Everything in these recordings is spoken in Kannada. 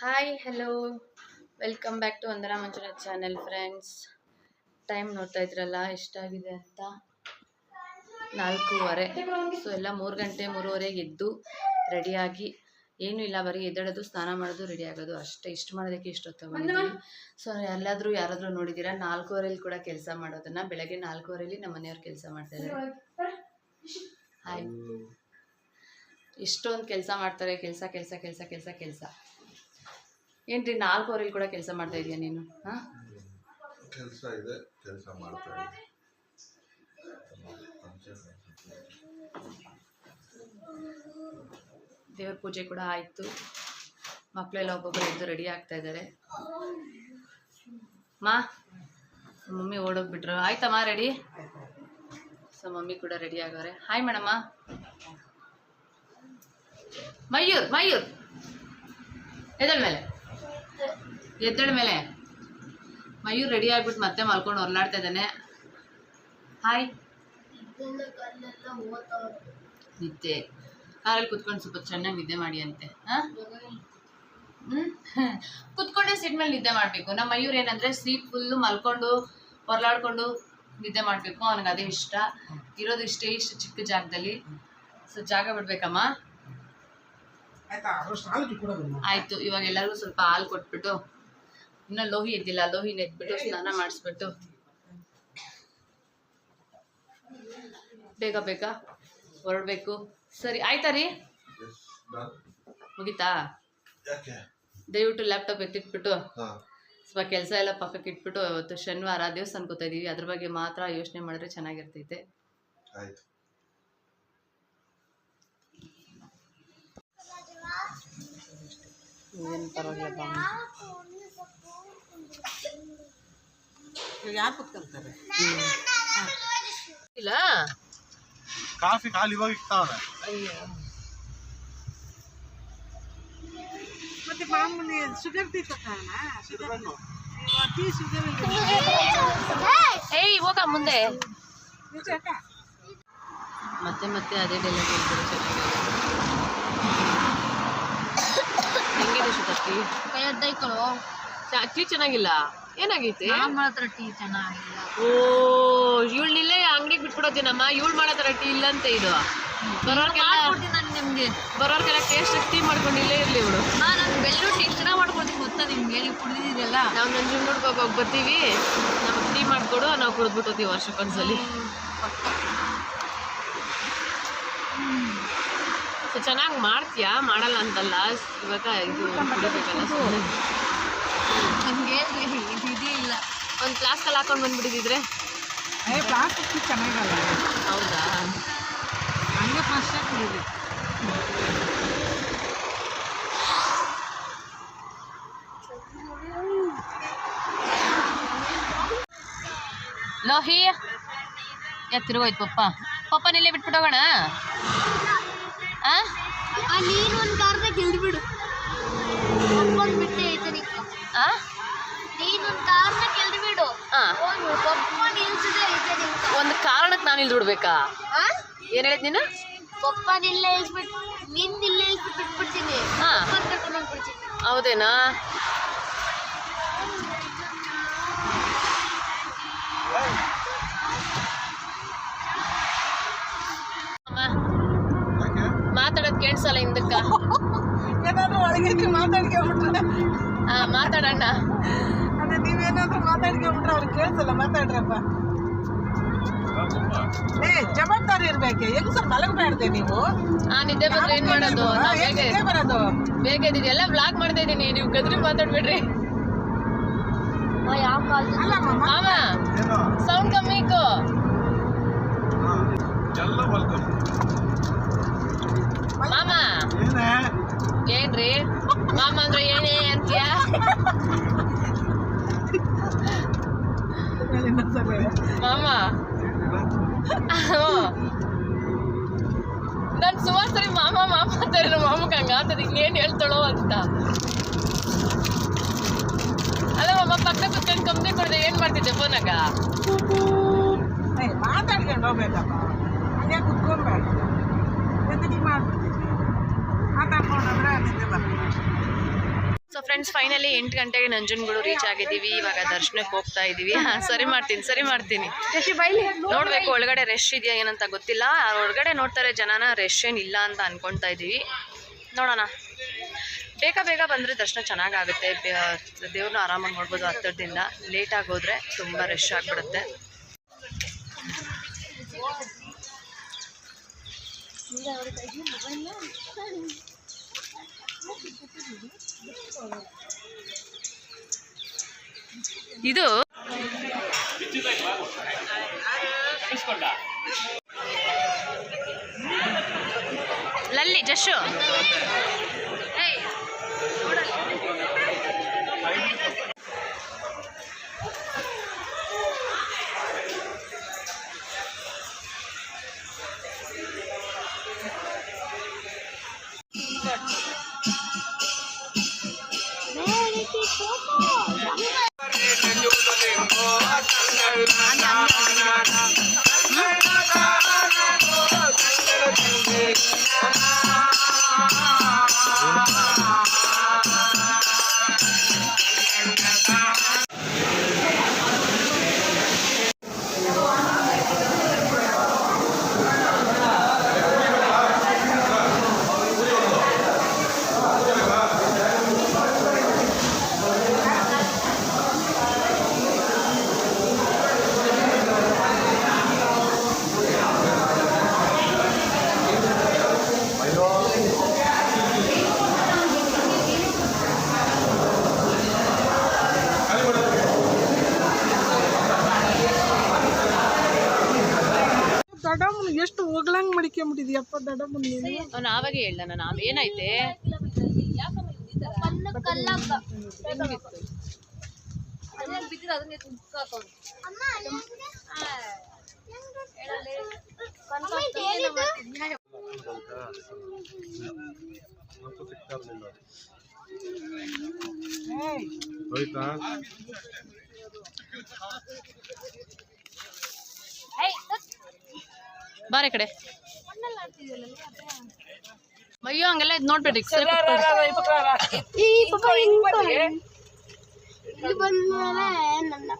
Hi hello welcome back to Vandana Manjunath channel friends time ನೋಡ್ತಾ ಇದ್ರಲ್ಲ ಎಷ್ಟಾಗಿದೆ ಅಂತ? ನಾಲ್ಕೂವರೆ. ಸೊ ಎಲ್ಲ ಮೂರು ಗಂಟೆ ಮೂರುವರೆಗೆ ಎದ್ದು ರೆಡಿಯಾಗಿ ಏನೂ ಇಲ್ಲ ಬರೀ ಎದ್ದೇಳೋದು ಸ್ನಾನ ಮಾಡೋದು ರೆಡಿ ಆಗೋದು ಅಷ್ಟೇ. ಇಷ್ಟು ಮಾಡೋದಕ್ಕೆ ಇಷ್ಟೊತ್ತು ಬಂದಿದ್ದೀವಿ. ಸೊ ಎಲ್ಲಾದರೂ ಯಾರಾದರೂ ನೋಡಿದ್ದೀರಾ ನಾಲ್ಕೂವರೆಲಿ ಕೂಡ ಕೆಲಸ ಮಾಡೋದನ್ನು. ಬೆಳಗ್ಗೆ ನಾಲ್ಕೂವರೆಲಿ ನಮ್ಮ ಮನೆಯವ್ರು ಕೆಲಸ ಮಾಡ್ತಾ ಇದ್ದಾರೆ. ಹಾಯ್ ಇಷ್ಟೊಂದು ಕೆಲಸ ಮಾಡ್ತಾರೆ ಕೆಲಸ ಕೆಲಸ ಕೆಲಸ ಕೆಲಸ ಕೆಲಸ. ಏನ್ರಿ ಅವರಲ್ಲಿ ಕೂಡ ಕೆಲಸ ಮಾಡ್ತಾ ಇದೀಯ ನೀನು? ಹಾಂ? ಕೆಲಸ ಇದೆ ಕೆಲಸ ಮಾಡ್ತಾ ಇದ್ದೀನಿ ದೇವ್ರ ಪೂಜೆ ಕೂಡ ಆಯಿತು. ಮಕ್ಕಳೆಲ್ಲ ಒಬ್ಬೊಬ್ಬರು ಎದ್ದು ರೆಡಿ ಆಗ್ತಾ ಇದ್ದಾರೆ ಮಾ ಮಮ್ಮಿ ಓಡೋಗ್ಬಿಟ್ರು. ಆಯ್ತಮ್ಮ ರೆಡಿ? ಸೊ ಮಮ್ಮಿ ಕೂಡ ರೆಡಿ ಆಗವ್ರೆ. ಹಾಯ್ ಮೇಡಮ್ಮ ಮಯೂರ್ ಮಯೂರ್. ಎದ್ದಳ ಮೇಲೆ. ಎದ್ದಳ ಮೇಲೆ. ಮಯೂರ್ ರೆಡಿ ಆಗ್ಬಿಟ್ಟು ಮತ್ತೆ ಮಲ್ಕೊಂಡು ಹೊರಲಾಡ್ತಾ ಇದ್ದಾನೆ. ಹಾಯ್ ನಿದ್ದೆ. ಕಾರಲ್ಲಿ ಕುತ್ಕೊಂಡು ಸ್ವಲ್ಪ ಚೆನ್ನಾಗಿ ನಿದ್ದೆ ಮಾಡಿ ಅಂತೆ ಹಾಂ ಹ್ಮ್? ಕುತ್ಕೊಂಡೆ ಸೀಟ್ ಮೇಲೆ ನಿದ್ದೆ ಮಾಡಬೇಕು. ನಮ್ಮ ಮಯೂರ್ ಏನಂದ್ರೆ ಸೀಟ್ ಫುಲ್ಲು ಮಲ್ಕೊಂಡು ಹೊರಲಾಡ್ಕೊಂಡು ನಿದ್ದೆ ಮಾಡಬೇಕು. ಅವನಿಗೆ ಅದೇ ಇಷ್ಟ. ಇರೋದು ಇಷ್ಟೇ ಇಷ್ಟ ಚಿಕ್ಕ ಜಾಗದಲ್ಲಿ. ಸೊ ಜಾಗ ಬಿಡ್ಬೇಕಮ್ಮ. ಆಯ್ತು. ಇವಾಗ ಎಲ್ಲರಿಗೂ ಸ್ವಲ್ಪ ಹಾಲು ಕೊಟ್ಬಿಟ್ಟು ಇನ್ನ ಲೋಹಿ ಎದ್ದಿಲ್ಲ ಲೋಹಿ ಎದ್ಬಿಟ್ಟು ಸ್ನಾನ ಮಾಡಿಸ್ಬಿಟ್ಟು. ಬೇಗ ಬೇಗ ಹೊರಡ್ಬೇಕು. ಸರಿ ಆಯ್ತಾ ರೀ? ಮುಗಿತಾ? ದಯವಿಟ್ಟು ಲ್ಯಾಪ್ಟಾಪ್ ಎತ್ತಿಟ್ಬಿಟ್ಟು. ಹಾಂ. ಸ್ವಲ್ಪ ಕೆಲಸ ಎಲ್ಲ ಪಕ್ಕಕ್ಕೆ ಇಟ್ಬಿಟ್ಟು ಇವತ್ತು ಶನಿವಾರ ದೇವಸ್ಥಾನ ಅನ್ಕೋತಾ ಇದೀವಿ. ಅದ್ರ ಬಗ್ಗೆ ಮಾತ್ರ ಯೋಚನೆ ಮಾಡಿದ್ರೆ ಚೆನ್ನಾಗಿರ್ತೈತೆ. ಆಯ್ತು. ಏನು ಪರವಾಗಿಲ್ಲ. ಯಾರು ಕುತ್ಕೊಂತಾರೆ ಇಲ್ಲ. ಕಾಫಿ ಖಾಲಿ ಇವಾಗ ಇಕ್ತಾವ್ರೆ. ಮತ್ತೆ ಮಾಮೂಲಿ ಶುಗರ್ ಟೀ ತಗೋಣ ಶುಗರ್ ಟೀ ಶುಗರ್ ಏಯ್ ಹೋಗ ಮುಂದೆ. ಮತ್ತೆ ಮತ್ತೆ ಅದೇ ಡೆಲಿವರಿ ಹೇಳ್ತಾರೆ ಚೆನ್ನಾಗಿ ಕೈ ಸುತತ್ತಿ ಅಕ್ಕಿ ಟೀ ಚೆನ್ನಾಗಿಲ್ಲ? ಏನಾಗೈತೆ? ಮಾಡತ್ರ ಟೀ ಚೆನ್ನಾಗಿಲ್ಲ. ಓ ಇವಳನ್ನಿಲ್ಲೇ ಅಂಗಡಿಗೆ ಬಿಟ್ಬಿಡೋತೀನಮ್ಮ. ಇವಳು ಮಾಡೋ ಟೀ ಟೀ ಅಂತ ಇದು. ಬರೋರ್ಗೆಲ್ಲ ನಾನು ನಿಮ್ಗೆ. ಬರೋರ್ಗೆಲ್ಲ ಟೇಸ್ಟ್ ಟೀ ಮಾಡ್ಕೊಂಡು ಇಲ್ಲೇ ಇರಲಿ ಇವಳು. ನಾನು ಬೆಳ್ಳುಳ್ಳಿ ಟೀ ಚೆನ್ನಾಗಿ ಮಾಡ್ಕೊಡ್ತೀನಿ ಗೊತ್ತಾ ನಿಮ್ಗೆ? ಹೇಳಿ ಕುಡಿದಿದ್ದೀರಲ್ಲ? ನಾವು ನಂಜುಂಗಡ್ಗೆ ಹೋಗಿ ಬರ್ತೀವಿ. ನಮಗೆ ಟೀ ಮಾಡಿಕೊಡು ನಾವು ಕುಡಿದ್ಬಿಟ್ಟೋತೀವಿ ವರ್ಷಕ್ಕೊಂದ್ಸಲಿ ಸೊ ಚೆನ್ನಾಗಿ ಮಾಡ್ತೀಯಾ? ಮಾಡಲ್ಲ ಅಂತಲ್ಲ. ಇವಾಗ ಇದು ಕುಡಿಬೇಕಲ್ಲ ನಮ್ಗೆ ಹೇಳ್ರಿ ಇದು ಇದೇ ಇಲ್ಲ ಒಂದು ಪ್ಲಾಸ್ಕಲ್ಲಿ ಹಾಕೊಂಡು ಬಂದ್ಬಿಟ್ಟಿದ್ರೆ ಏ ಪ್ಲಾಸ್ಟಿಕ್ ಚೆನ್ನಾಗಲ್ಲ ಹೌದಾ? ಹಂಗೆ ಫಸ್ಟ್ ಕುಡಿದ್ರಿ ಲೋಹಿ ಎತ್ತಿರೋಯ್ತು ಪಪ್ಪ. ಪಪ್ಪನಿಲ್ಲೇ ಬಿಟ್ಬಿಟ್ಟು ಹೋಗೋಣ? ಹಾ ಆ ನೀನು ಒಂದು ಕಾರ್ದಾಗ ಇಳ್ದ್ಬಿಡು ಪಪ್ಪನ್ ಒಂದು ಕಾರಣಕ್ಕೆ ನಾನು ಇಲ್ಲಿ ಬಿಡ್ಬೇಕಾ ಏನ್ ಏನು ಹೇಳಿದ್ ನೀನು? ಪಪ್ಪನ್ ಇಲ್ಲ ಇಳ್ಸ್ಬಿಟ್ಟು ನಿನ್ ಬಿಟ್ಬಿಡ್ತೀನಿ ಹೌದೇನಾ? ಮಾತಾಡೋದ್ ಕೇಳಿಸಲ್ಲ ಹಿಂದಕ್ಕ. ಏನಾದ್ರು ಒಳಗೆ ಮಾತಾಡಣ್ಣ. ಅದೇ ನೀವೇನಾದ್ರೂ ಮಾತಾಡ್ಕೊಂಬಿಟ್ರೆ ಅವ್ರಿಗೆ ಕೇಳಿಸಲ್ಲ ಮಾತಾಡ್ರಪ್ಪ. ಏ ಜವಾಬ್ದಾರಿ ಇರ್ಬೇಕು. ಹೆಂಗ್ ಸರ್ ಮಲಗಬೇಡ್ದೆ ನೀವು? ಆ ನಿದ್ದೆ ಬಂದ್ರೆ ಏನ್ ಮಾಡೋದು? ನಾವ್ ಬೇಗ ಬರೋದು? ಬೇಗ ಎಲ್ಲ ಬ್ಲಾಗ್ ಮಾಡ್ತಾ ಇದೀನಿ ನೀವು ಗದ್ರಿ ಮಾತಾಡ್ಬೇಡ್ರಿ. ಯಾವ ಕಾಲದ ಅಲ್ಲಮ್ಮ ಮಾಮ ಸೌಂಡ್ ಕಮ್ಮಿ ಇಕ್ಕು ಎಲ್ಲ ವೆಲ್ಕಮ್ ಮಾಮ. ಏನೇ? ಏನ್ರಿ? ಮಾಮ ಅಂದ್ರೆ ಏನೇ ಅಂತೀಯ ಇನ್ನೊಂದ್ಸಲ ಹೇಳು. ಮಾಮ ನಾನು ಸುಮಾರು ಸರಿ ಮಾಮ ಮಾಮ ಅಂತಾರೆ ನಮ್ಮ ಆಗ್ತದೆ ಇನ್ನೇನು ಹೇಳ್ತಾಳೋ ಅಂತ. ಅಲ್ಲ ಮಮ್ಮ ಪಕ್ಕ ಕುತ್ಕೊಂಡು ಕಂಪ್ನಿ ಕೊಡದೆ ಏನ್ ಮಾಡ್ತಿದ್ದೆ ಫೋನಾಗ ಮಾತಾಡ್ಕೊಂಡು ಹೋಗ್ಬೇಕಪ್ಪ. ಹಂಗೆ ಕುತ್ಕೊಂಡ್ಬೇಡ. ಜೊತೆಗೆ ಮಾಡ್ಬಿಡ್ತೀನಿ. ಮಾತಾಡ್ಕೊಂಡ್ರೆ ನಿದ್ದೆ ಬರ್ತದೆ. ಸೊ ಫ್ರೆಂಡ್ಸ್ ಫೈನಲಿ ಎಂಟು ಗಂಟೆಗೆ ನಂಜನಗೂಡು ರೀಚ್ ಆಗಿದ್ದೀವಿ. ಇವಾಗ ದರ್ಶನಕ್ಕೆ ಹೋಗ್ತಾ ಇದ್ದೀವಿ ಹಾ, ಸರಿ ಮಾಡ್ತೀನಿ ಸರಿ ಮಾಡ್ತೀನಿ. ನೋಡ್ಬೇಕು ಒಳಗಡೆ ರಶ್ ಇದೆಯಾ ಏನಂತ ಗೊತ್ತಿಲ್ಲ. ಒಳಗಡೆ ನೋಡ್ತಾರೆ ಜನನ ರಶ್ ಏನಿಲ್ಲ ಅಂತ ಅನ್ಕೊಳ್ತಾ ಇದ್ದೀವಿ ನೋಡೋಣ. ಬೇಗ ಬೇಗ ಬಂದರೆ ದರ್ಶನ ಚೆನ್ನಾಗಾಗುತ್ತೆ. ದೇವ್ರನ್ನ ಆರಾಮಾಗಿ ನೋಡ್ಬೋದು ಹತ್ತಿರದಿಂದ. ಲೇಟಾಗಿ ಹೋದರೆ ತುಂಬ ರಶ್ ಆಗಿಬಿಡುತ್ತೆ. ಇದು ಲಲ್ಲಿ ಜಶು ದೊಡ್ಡಮ್ಮನ ಎಷ್ಟು ಹೋಗ್ಲಂಗ್ ಮಡಿಕೊಂಬಿಟ್ಟಿದ್ಯಪ್ಪ ದೊಡ್ಡಮ್ಮನ ನೀನು? ಅವ್ನು ಆವಾಗ ಹೇಳ್ದ ನಾನು ಏನೈತೆ ಕಲ್ಲಪ್ಪ ಹೋಯ್ತಾ ಬಾರೆ ಕಡೆ. ಅಯ್ಯೋ ಹಂಗೆಲ್ಲ ಇದು ನೋಡ್ಬೇಡಿ ಈ ಪಾಪ ಹಿಂಗ್ ಇಲ್ಲಿ ಬಂದ್ಮೇಲೆ ನನ್ನ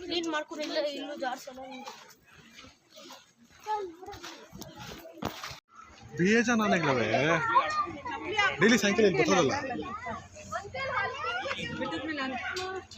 ಕ್ಲೀನ್ ಮಾಡ್ಕೊಂಡು ಇಲ್ಲ ಇಲ್ಲೂ ಜಾಡ್ಸಲ್ಲ ಬೇಜಾನ್ ಆನೆಗಳವೆ ಡೈಲಿ ಸಾಯಂಕಾಲ ಇಲ್ಲಿ ಬರ್ತದಲ್ಲ